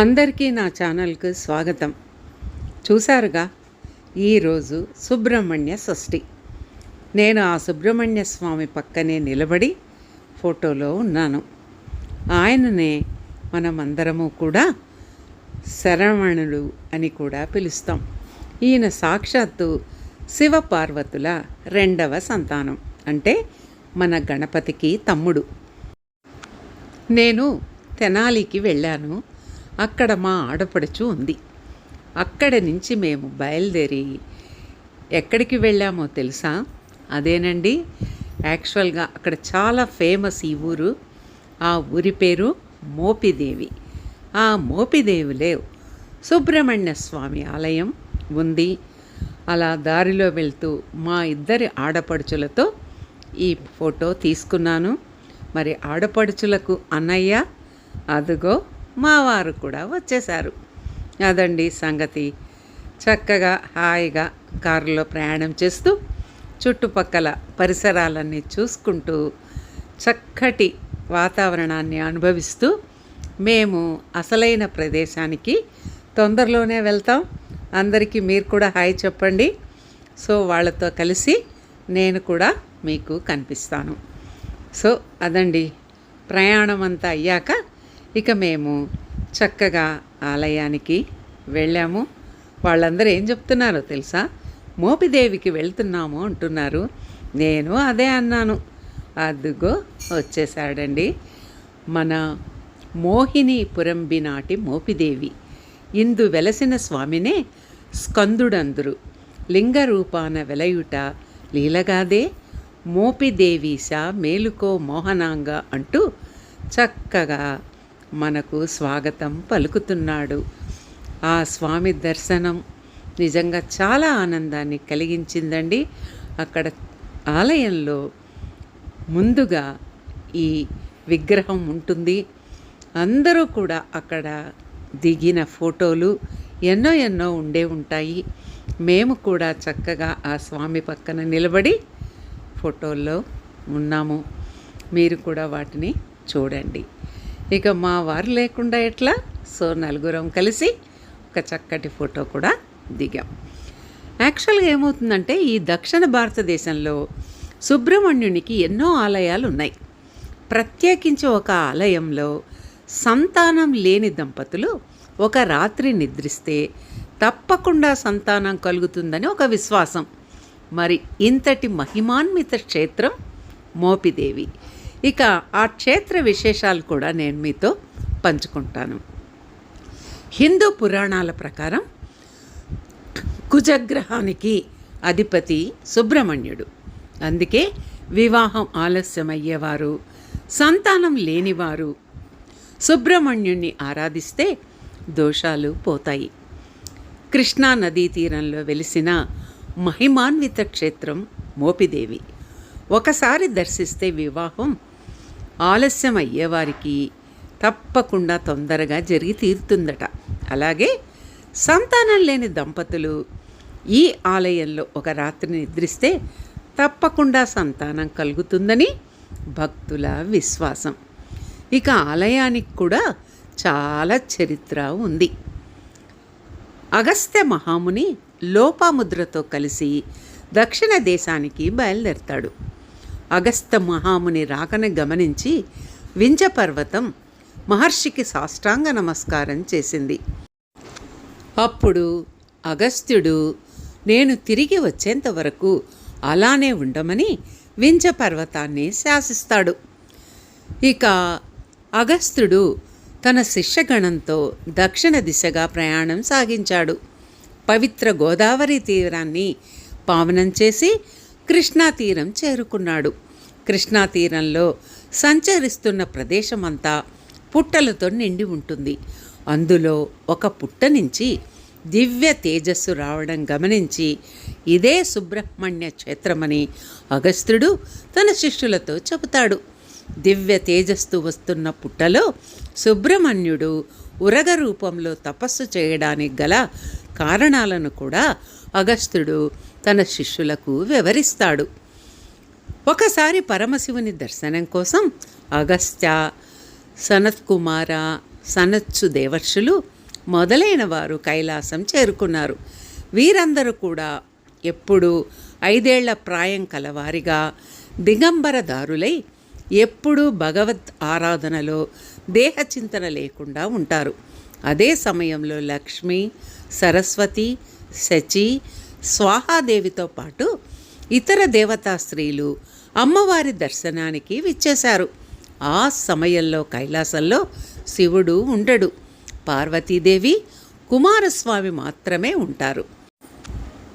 అందరికీ నా ఛానల్కు స్వాగతం. చూశారుగా ఈరోజు సుబ్రహ్మణ్య షష్ఠి నేను ఆ సుబ్రహ్మణ్య స్వామి పక్కనే నిలబడి ఫోటోలో ఉన్నాను. ఆయననే మనమందరము కూడా శరవణుడు అని కూడా పిలుస్తాం. ఈయన సాక్షాత్తు శివపార్వతుల రెండవ సంతానం అంటే మన గణపతికి తమ్ముడు. నేను తెనాలికి వెళ్ళాను. అక్కడ మా ఆడపడుచు ఉంది. అక్కడ నుంచి మేము బయలుదేరి ఎక్కడికి వెళ్ళామో తెలుసా? అదేనండి యాక్చువల్గా అక్కడ చాలా ఫేమస్ ఈ ఊరు. ఆ ఊరి పేరు మోపిదేవి. ఆ మోపిదేవిలో సుబ్రహ్మణ్య స్వామి ఆలయం ఉంది. అలా దారిలో వెళ్తూ మా ఇద్దరి ఆడపడుచులతో ఈ ఫోటో తీసుకున్నాను. మరి ఆడపడుచులకు అన్నయ్య అదుగో మా వారు కూడా వచ్చేశారు. అదండి సంగతి. చక్కగా హాయిగా కారులో ప్రయాణం చేస్తూ చుట్టుపక్కల పరిసరాలన్నీ చూసుకుంటూ చక్కటి వాతావరణాన్ని అనుభవిస్తూ మేము అసలైన ప్రదేశానికి తొందరలోనే వెళ్తాం. అందరికీ మీరు కూడా హాయ్ చెప్పండి. సో వాళ్ళతో కలిసి నేను కూడా మీకు కనిపిస్తాను. సో అదండి. ప్రయాణం అంతా అయ్యాక ఇక మేము చక్కగా ఆలయానికి వెళ్ళాము. వాళ్ళందరూ ఏం చెప్తున్నారో తెలుసా? మోపిదేవికి వెళ్తున్నాము అంటున్నారు. నేను అదే అన్నాను. అదుగో వచ్చేసాడండి మన మోహినీపురంబి నాటి మోపిదేవి. ఇందు వెలసిన స్వామినే స్కందుడందురు. లింగ రూపాన వెలయుట లీలగాదే. మోపిదేవీశ మేలుకో మోహనాంగ అంటూ చక్కగా మనకు స్వాగతం పలుకుతున్నాడు. ఆ స్వామి దర్శనం నిజంగా చాలా ఆనందాన్ని కలిగించిందండి. అక్కడ ఆలయంలో ముందుగా ఈ విగ్రహం ఉంటుంది. అందరూ కూడా అక్కడ దిగిన ఫోటోలు ఎన్నో ఎన్నో ఉండే ఉంటాయి. మేము కూడా చక్కగా ఆ స్వామి పక్కన నిలబడి ఫోటోల్లో ఉన్నాము. మీరు కూడా వాటిని చూడండి. ఇక మా వారు లేకుండా ఎట్లా? సో నలుగురం కలిసి ఒక చక్కటి ఫోటో కూడా దిగాం. యాక్చువల్గా ఏమవుతుందంటే ఈ దక్షిణ భారతదేశంలో సుబ్రహ్మణ్యునికి ఎన్నో ఆలయాలు ఉన్నాయి ప్రత్యేకించి ఒక ఆలయంలో సంతానం లేని దంపతులు ఒక రాత్రి నిద్రిస్తే తప్పకుండా సంతానం కలుగుతుందని ఒక విశ్వాసం. మరి ఇంతటి మహిమాన్విత క్షేత్రం మోపిదేవి. ఇక ఆ క్షేత్ర విశేషాలు కూడా నేను మీతో పంచుకుంటాను. హిందూ పురాణాల ప్రకారం కుజగ్రహానికి అధిపతి సుబ్రహ్మణ్యుడు. అందుకే వివాహం ఆలస్యమయ్యేవారు సంతానం లేనివారు సుబ్రహ్మణ్యుణ్ణి ఆరాధిస్తే దోషాలు పోతాయి. కృష్ణా నదీ తీరంలో వెలిసిన మహిమాన్విత క్షేత్రం మోపిదేవి. ఒకసారి దర్శిస్తే వివాహం ఆలస్యం అయ్యేవారికి తప్పకుండా తొందరగా జరిగి తీరుతుందట. అలాగే సంతానం లేని దంపతులు ఈ ఆలయంలో ఒక రాత్రి నిద్రిస్తే తప్పకుండా సంతానం కలుగుతుందని భక్తుల విశ్వాసం. ఇక ఆలయానికి కూడా చాలా చరిత్ర ఉంది. అగస్త్య మహాముని లోపాముద్రతో కలిసి దక్షిణ దేశానికి బయలుదేరతాడు. అగస్త్య మహాముని రాకను గమనించి వింజపర్వతం మహర్షికి సాష్టాంగ నమస్కారం చేసింది. అప్పుడు అగస్త్యుడు నేను తిరిగి వచ్చేంత వరకు అలానే ఉండమని వింజ పర్వతాన్ని శాసిస్తాడు. ఇక అగస్త్యుడు తన శిష్యగణంతో దక్షిణ దిశగా ప్రయాణం సాగించాడు. పవిత్ర గోదావరి తీరాన్ని పావనం చేసి కృష్ణా తీరం చేరుకున్నాడు. కృష్ణా తీరంలో సంచరిస్తున్న ప్రదేశమంతా పుట్టలతో నిండి ఉంటుంది. అందులో ఒక పుట్ట నుంచి దివ్య తేజస్సు రావడం గమనించి ఇదే సుబ్రహ్మణ్య క్షేత్రమని అగస్త్యుడు తన శిష్యులతో చెబుతాడు. దివ్య తేజస్సు వస్తున్న పుట్టలో సుబ్రహ్మణ్యుడు ఉరగ రూపంలో తపస్సు చేయడానికి గల కారణాలను కూడా అగస్త్యుడు తన శిష్యులకు వివరిస్తాడు. ఒకసారి పరమశివుని దర్శనం కోసం అగస్త్య సనత్కుమార సనత్సు దేవర్షులు మొదలైన వారు కైలాసం చేరుకున్నారు. వీరందరూ కూడా ఎప్పుడూ ఐదేళ్ళ ప్రాయం కలవారిగా దిగంబరదారులై ఎప్పుడూ భగవత్ ఆరాధనలో దేహచింతన లేకుండా ఉంటారు. అదే సమయంలో లక్ష్మి సరస్వతి శచి స్వాహాదేవితో పాటు ఇతర దేవతా స్త్రీలు అమ్మవారి దర్శనానికి విచ్చేశారు. ఆ సమయంలో కైలాసంలో శివుడు ఉండడు. పార్వతీదేవి కుమారస్వామి మాత్రమే ఉంటారు.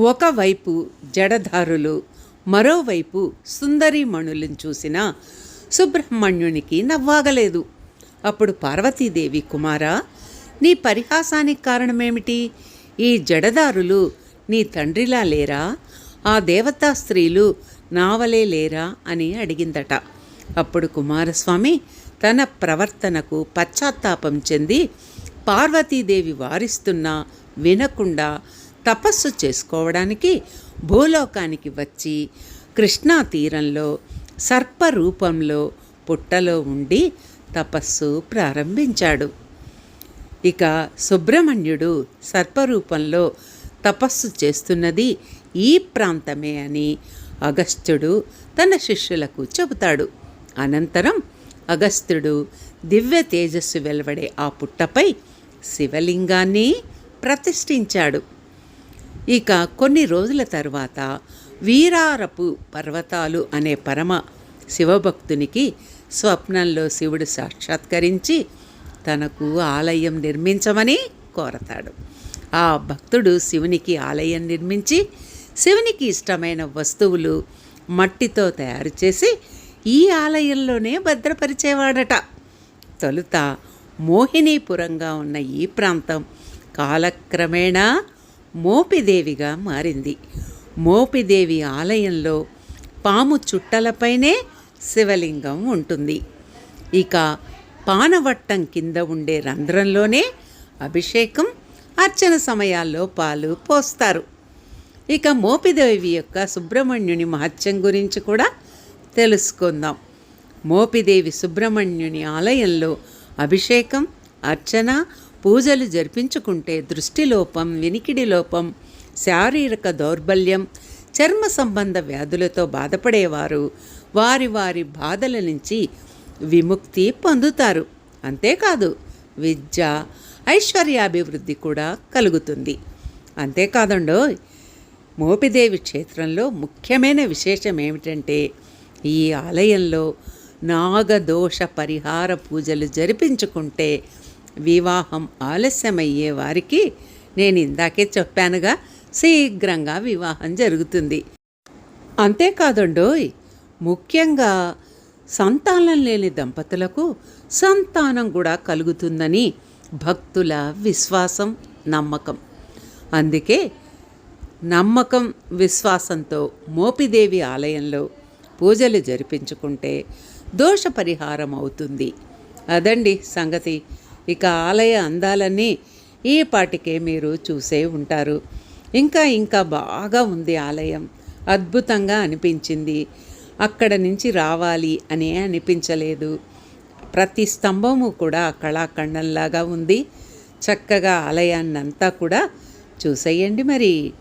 ఒకవైపు జడధారులు మరోవైపు సుందరీమణులను చూసిన సుబ్రహ్మణ్యునికి నవ్వాగలేదు. అప్పుడు పార్వతీదేవి కుమారా నీ పరిహాసానికి కారణమేమిటి? ఈ జడదారులు నీ తండ్రిలా లేరా? ఆ దేవతా స్త్రీలు నావలే లేరా? అని అడిగిందట. అప్పుడు కుమారస్వామి తన ప్రవర్తనకు పశ్చాత్తాపం చెంది పార్వతీదేవి వారిస్తున్నా వినకుండా తపస్సు చేసుకోవడానికి భూలోకానికి వచ్చి కృష్ణా తీరంలో సర్పరూపంలో పుట్టలో ఉండి తపస్సు ప్రారంభించాడు. ఇక సుబ్రహ్మణ్యుడు సర్పరూపంలో తపస్సు చేస్తున్నది ఈ ప్రాంతమే అని అగస్త్యుడు తన శిష్యులకు చెబుతాడు. అనంతరం అగస్త్యుడు దివ్య తేజస్సు వెలువడే ఆ పుట్టపై శివలింగాన్ని ప్రతిష్ఠించాడు. ఇక కొన్ని రోజుల తర్వాత వీరారపు పర్వతాలు అనే పరమ శివభక్తునికి స్వప్నంలో శివుడు సాక్షాత్కరించి తనకు ఆలయం నిర్మించమని కోరతాడు. ఆ భక్తుడు శివునికి ఆలయం నిర్మించి శివునికి ఇష్టమైన వస్తువులు మట్టితో తయారు చేసి ఈ ఆలయంలోనే భద్రపరిచేవాడట. తొలుత మోహినీపురంగా ఉన్న ఈ ప్రాంతం కాలక్రమేణా మోపిదేవిగా మారింది. మోపిదేవి ఆలయంలో పాము చుట్టలపైనే శివలింగం ఉంటుంది. ఇక పానవట్టం కింద ఉండే రంధ్రంలోనే అభిషేకం అర్చన సమయాల్లో పాలు పోస్తారు. ఇక మోపిదేవి యొక్క సుబ్రహ్మణ్యుని మహత్యం గురించి కూడా తెలుసుకుందాం. మోపిదేవి సుబ్రహ్మణ్యుని ఆలయంలో అభిషేకం అర్చన పూజలు జరిపించుకుంటే దృష్టిలోపం వినికిడి లోపం శారీరక దౌర్బల్యం చర్మ సంబంధ వ్యాధులతో బాధపడేవారు వారి వారి బాధల నుంచి విముక్తి పొందుతారు. అంతేకాదు విద్య ఐశ్వర్యాభివృద్ధి కూడా కలుగుతుంది. అంతేకాదండో మోపిదేవి క్షేత్రంలో ముఖ్యమైన విశేషం ఏమిటంటే ఈ ఆలయంలో నాగదోష పరిహార పూజలు జరిపించుకుంటే వివాహం ఆలస్యమయ్యే వారికి నేను ఇందాకే చెప్పానుగా శీఘ్రంగా వివాహం జరుగుతుంది. అంతేకాదండోయ్ ముఖ్యంగా సంతానం లేని దంపతులకు సంతానం కూడా కలుగుతుందని భక్తుల విశ్వాసం నమ్మకం. అందుకే నమ్మకం విశ్వాసంతో మోపిదేవి ఆలయంలో పూజలు జరిపించుకుంటే దోష పరిహారం అవుతుంది. అదండి సంగతి. ఇక ఆలయ అందాలన్నీ ఈ పాటికే మీరు చూసే ఉంటారు. ఇంకా ఇంకా బాగా ఉంది ఆలయం. అద్భుతంగా అనిపించింది. అక్కడ నుంచి రావాలి అనే అనిపించలేదు. ప్రతి స్తంభము కూడా కళాఖండంలాగా ఉంది. చక్కగా ఆలయాన్నంతా కూడా చూసేయండి మరి.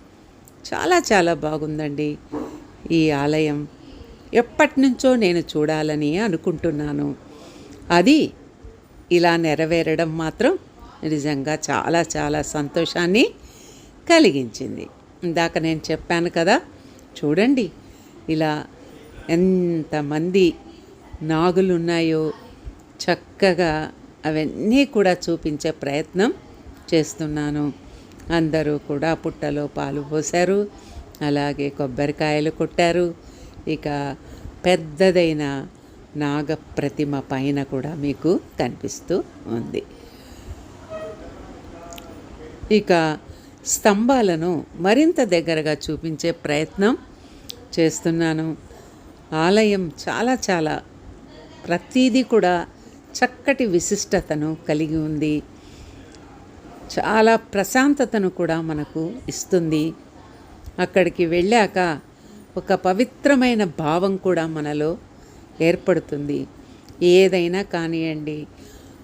చాలా చాలా బాగుందండి ఈ ఆలయం. ఎప్పటి నుంచో నేను చూడాలని అనుకుంటున్నాను. అది ఇలా నెరవేరడం మాత్రం నిజంగా చాలా చాలా సంతోషాన్ని కలిగించింది. ఇందాక నేను చెప్పాను కదా చూడండి ఇలా ఎంతమంది నాగులు ఉన్నాయో చక్కగా అవన్నీ కూడా చూపించే ప్రయత్నం చేస్తున్నాను. అందరూ కూడా పుట్టలో పాలు పోశారు. అలాగే కొబ్బరికాయలు కొట్టారు. ఇక పెద్దదైన నాగ ప్రతిమ పైన కూడా మీకు కనిపిస్తూ ఉంది. ఇక స్తంభాలను మరింత దగ్గరగా చూపించే ప్రయత్నం చేస్తున్నాను. ఆలయం చాలా చాలా ప్రతీది కూడా చక్కటి విశిష్టతను కలిగి ఉంది. చాలా ప్రశాంతతను కూడా మనకు ఇస్తుంది. అక్కడికి వెళ్ళాక ఒక పవిత్రమైన భావం కూడా మనలో ఏర్పడుతుంది. ఏదైనా కానివ్వండి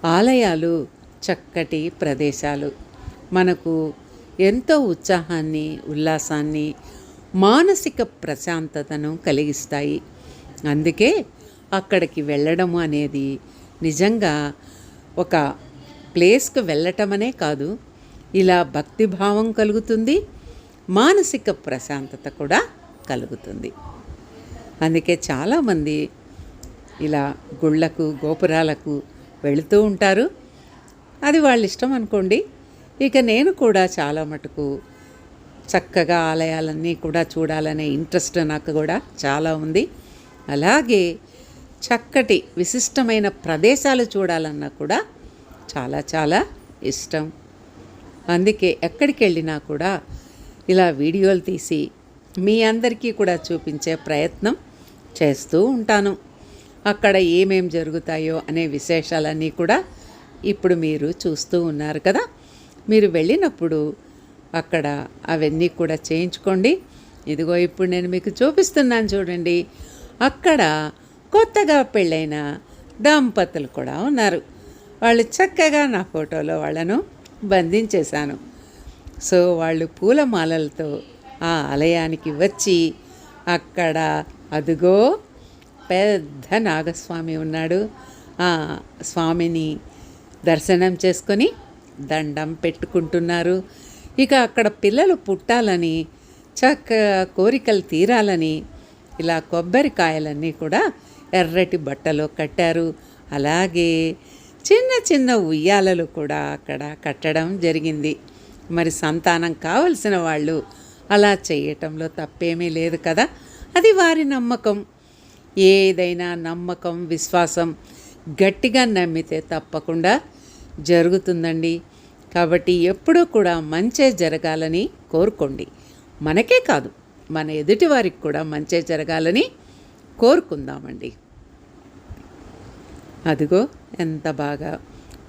ఆలయాలు చక్కటి ప్రదేశాలు. మనకు ఎంతో ఉత్సాహాన్ని ఉల్లాసాన్ని మానసిక ప్రశాంతతను కలిగిస్తాయి. అందుకే అక్కడికి వెళ్ళడం అనేది నిజంగా ఒక ప్లేస్కు వెళ్ళటమనే కాదు ఇలా భక్తిభావం కలుగుతుంది మానసిక ప్రశాంతత కూడా కలుగుతుంది. అందుకే చాలామంది ఇలా గుళ్ళకు గోపురాలకు వెళుతూ ఉంటారు. అది వాళ్ళ ఇష్టం అనుకోండి. ఇక నేను కూడా చాలా మటుకు చక్కగా ఆలయాలన్నీ కూడా చూడాలనే ఇంట్రెస్ట్ నాకు కూడా చాలా ఉంది. అలాగే చక్కటి విశిష్టమైన ప్రదేశాలు చూడాలన్నా కూడా చాలా చాలా ఇష్టం. అందుకే ఎక్కడికి వెళ్ళినా కూడా ఇలా వీడియోలు తీసి మీ అందరికీ కూడా చూపించే ప్రయత్నం చేస్తూ ఉంటాను. అక్కడ ఏమేం జరుగుతాయో అనే విశేషాలన్నీ కూడా ఇప్పుడు మీరు చూస్తూ ఉన్నారు కదా. మీరు వెళ్ళినప్పుడు అక్కడ అవన్నీ కూడా చేయించుకోండి. ఇదిగో ఇప్పుడు నేను మీకు చూపిస్తున్నాను చూడండి. అక్కడ కొత్తగా పెళ్ళైన దంపతులు కూడా ఉన్నారు. వాళ్ళు చక్కగా నా ఫోటోలో వాళ్ళను బంధించేశాను. సో వాళ్ళు పూలమాలలతో ఆ ఆలయానికి వచ్చి అక్కడ అదుగో పెద్ద నాగస్వామి ఉన్నాడు. ఆ స్వామిని దర్శనం చేసుకొని దండం పెట్టుకుంటున్నారు. ఇక అక్కడ పిల్లలు పుట్టాలని చక్కగా కోరికలు తీరాలని ఇలా కొబ్బరికాయలన్నీ కూడా ఎర్రటి బట్టలో కట్టారు. అలాగే చిన్న చిన్న ఉయ్యాలలు కూడా అక్కడ కట్టడం జరిగింది. మరి సంతానం కావలసిన వాళ్ళు అలా చేయటంలో తప్పేమీ లేదు కదా? అది వారి నమ్మకం. ఏదైనా నమ్మకం విశ్వాసం గట్టిగా నమ్మితే తప్పకుండా జరుగుతుందండి. కాబట్టి ఎప్పుడూ కూడా మంచే జరగాలని కోరుకోండి. మనకే కాదు మన ఎదుటివారికి కూడా మంచే జరగాలని కోరుకుందామండి. అదిగో ఎంత బాగా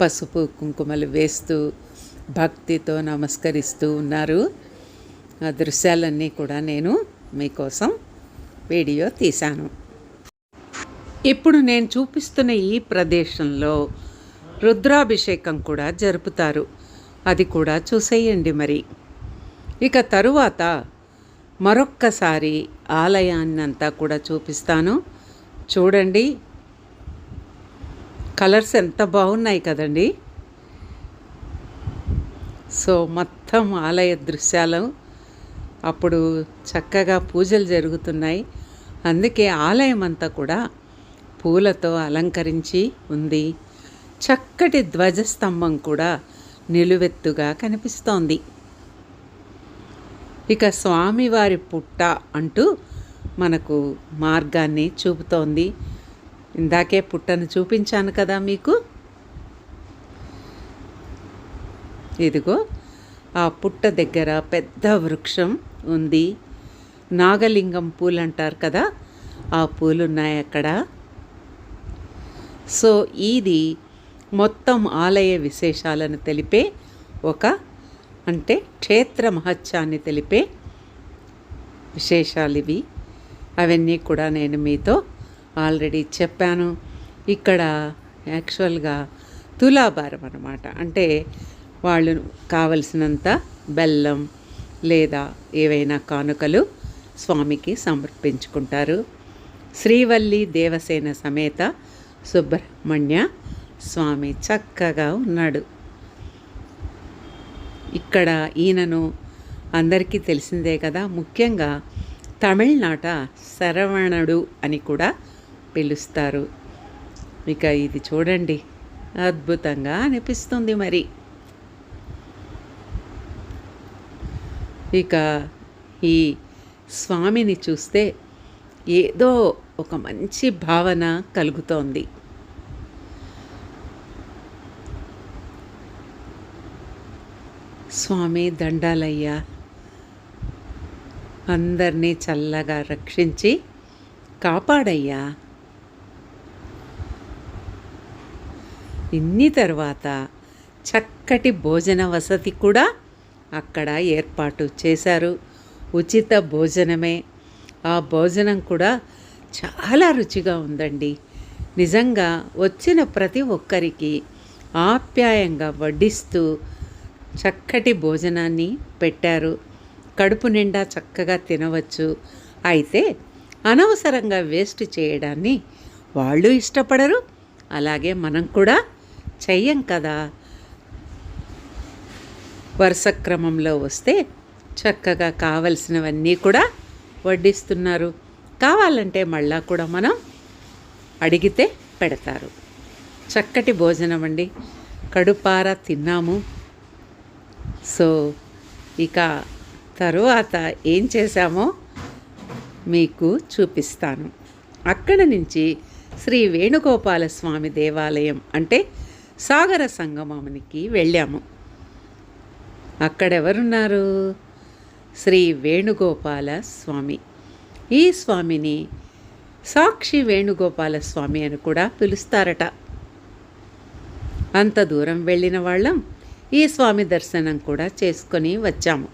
పసుపు కుంకుమలు వేస్తూ భక్తితో నమస్కరిస్తూ ఉన్నారు. ఆ దృశ్యాలన్నీ కూడా నేను మీకోసం వీడియో తీశాను. ఇప్పుడు నేను చూపిస్తున్న ఈ ప్రదేశంలో రుద్రాభిషేకం కూడా జరుపుతారు. అది కూడా చూసేయండి మరి. ఇక తరువాత మరొక్కసారి ఆలయాన్ని అంతా కూడా చూపిస్తాను. చూడండి. కలర్స్ ఎంత బాగున్నాయి కదండి. సో మొత్తం ఆలయ దృశ్యాలు అప్పుడు చక్కగా పూజలు జరుగుతున్నాయి. అందుకే ఆలయం అంతా కూడా పూలతో అలంకరించి ఉంది. చక్కటి ధ్వజస్తంభం కూడా నిలువెత్తుగా కనిపిస్తోంది. ఇక స్వామివారి పుట్ట అంటూ మనకు మార్గాన్ని చూపుతోంది. ఇందాకే పుట్టను చూపించాను కదా మీకు. ఇదిగో ఆ పుట్ట దగ్గర పెద్ద వృక్షం ఉంది. నాగలింగం పూలు అంటారు కదా ఆ పూలు ఉన్నాయి అక్కడ. సో ఇది మొత్తం ఆలయ విశేషాలను తెలిపే ఒక అంటే క్షేత్ర మహత్యాన్ని తెలిపే విశేషాలు ఇవి. అవన్నీ కూడా నేను మీతో ఆల్రెడీ చెప్పాను. ఇక్కడ యాక్చువల్గా తులాభారం అనమాట అంటే వాళ్ళు కావలసినంత బెల్లం లేదా ఏవైనా కానుకలు స్వామికి సమర్పించుకుంటారు. శ్రీవల్లి దేవసేన సమేత సుబ్రహ్మణ్య స్వామి చక్కగా ఉన్నాడు. ఇక్కడ ఈయనను అందరికీ తెలిసిందే కదా. ముఖ్యంగా తమిళనాట శరవణుడు అని కూడా పిలుస్తారు. ఇక ఇది చూడండి. అద్భుతంగా అనిపిస్తుంది మరి. ఇక ఈ స్వామిని చూస్తే ఏదో ఒక మంచి భావన కలుగుతోంది. స్వామి దండాలయ్యా. అందరినీ చల్లగా రక్షించి కాపాడయ్యా. ఇన్ని తర్వాత చక్కటి భోజన వసతి కూడా అక్కడ ఏర్పాటు చేశారు. ఉచిత భోజనమే. ఆ భోజనం కూడా చాలా రుచిగా ఉందండి. నిజంగా వచ్చిన ప్రతి ఒక్కరికి ఆప్యాయంగా వడ్డిస్తూ చక్కటి భోజనాన్ని పెట్టారు. కడుపు నిండా చక్కగా తినవచ్చు. అయితే అనవసరంగా వేస్ట్ చేయడాన్ని వాళ్ళు ఇష్టపడరు. అలాగే మనం కూడా చెయ్యం కదా. వరుస క్రమంలో వస్తే చక్కగా కావలసినవన్నీ కూడా వడ్డిస్తున్నారు. కావాలంటే మళ్ళా కూడా మనం అడిగితే పెడతారు. చక్కటి భోజనం అండి. కడుపార తిన్నాము. సో ఇక తరువాత ఏం చేశామో మీకు చూపిస్తాను. అక్కడ నుంచి శ్రీ వేణుగోపాల స్వామి దేవాలయం అంటే సాగర సంగమానికి వెళ్ళాము. అక్కడెవరున్నారు? శ్రీ వేణుగోపాల స్వామి. ఈ స్వామిని సాక్షి వేణుగోపాల స్వామి అని కూడా పిలుస్తారట. అంత దూరం వెళ్ళిన వాళ్ళం ఈ స్వామి దర్శనం కూడా చేసుకొని వచ్చాము.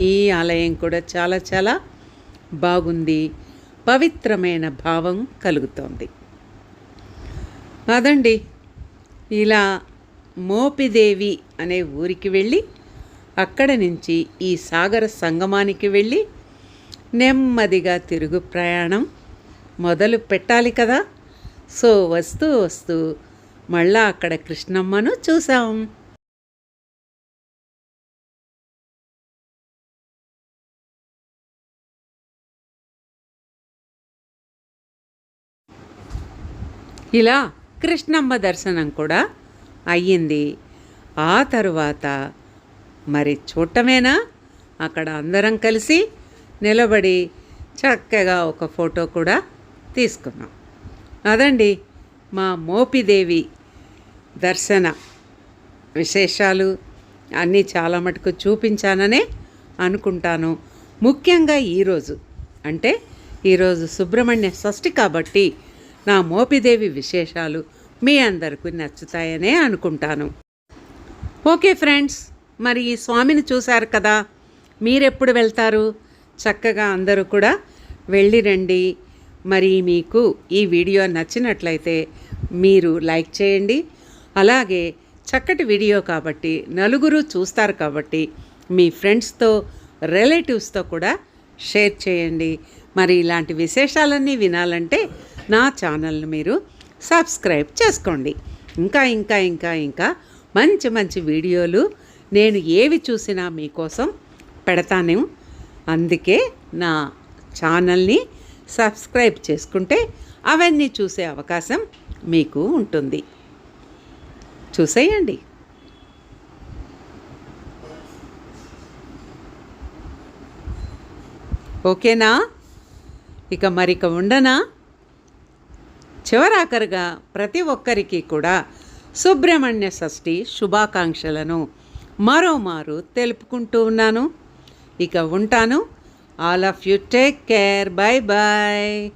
ఈ ఆలయం కూడా చాలా చాలా బాగుంది. పవిత్రమైన భావం కలుగుతోంది. అదండి ఇలా మోపిదేవి అనే ఊరికి వెళ్ళి అక్కడ నుంచి ఈ సాగర సంగమానికి వెళ్ళి నెమ్మదిగా తిరుగు ప్రయాణం మొదలు పెట్టాలి కదా. సో వస్తూ వస్తూ మళ్ళా అక్కడ కృష్ణమ్మను చూసాం ఇలా కృష్ణమ్మ దర్శనం కూడా అయ్యింది. ఆ తరువాత మరి చూడటమేనా? అక్కడ అందరం కలిసి నిలబడి చక్కగా ఒక ఫోటో కూడా తీసుకున్నాం. అదండి మా మోపిదేవి దర్శన విశేషాలు అన్నీ చాలా మటుకు చూపించాననే అనుకుంటాను. ముఖ్యంగా ఈరోజు అంటే ఈరోజు సుబ్రహ్మణ్య షష్ఠి కాబట్టి నా మోపిదేవి విశేషాలు మీ అందరికీ నచ్చుతాయనే అనుకుంటాను. ఓకే ఫ్రెండ్స్ మరి ఈ స్వామిని చూశారు కదా మీరెప్పుడు వెళ్తారు? చక్కగా అందరూ కూడా వెళ్ళి రండి. మరి మీకు ఈ వీడియో నచ్చినట్లయితే మీరు లైక్ చేయండి అలాగే చక్కటి వీడియో కాబట్టి నలుగురు చూస్తారు కాబట్టి మీ ఫ్రెండ్స్తో రిలేటివ్స్తో కూడా షేర్ చేయండి. మరి ఇలాంటి విశేషాలన్నీ వినాలంటే నా ఛానల్ని మీరు సబ్స్క్రైబ్ చేసుకోండి. ఇంకా ఇంకా ఇంకా ఇంకా మంచి మంచి వీడియోలు నేను ఏవి చూసినా మీకోసం పెడతాను. అందుకే నా ఛానల్ని సబ్స్క్రైబ్ చేసుకుంటే అవన్నీ చూసే అవకాశం మీకు ఉంటుంది. చూసేయండి. ఓకేనా? ఇక మరిక ఉండనా? చివరాఖరుగా ప్రతి ఒక్కరికి కూడా సుబ్రహ్మణ్య షష్ఠి శుభాకాంక్షలను మరోమారు తెలుపుకుంటూ ఉన్నాను. ఇక ఉంటాను. All of you take care. Bye bye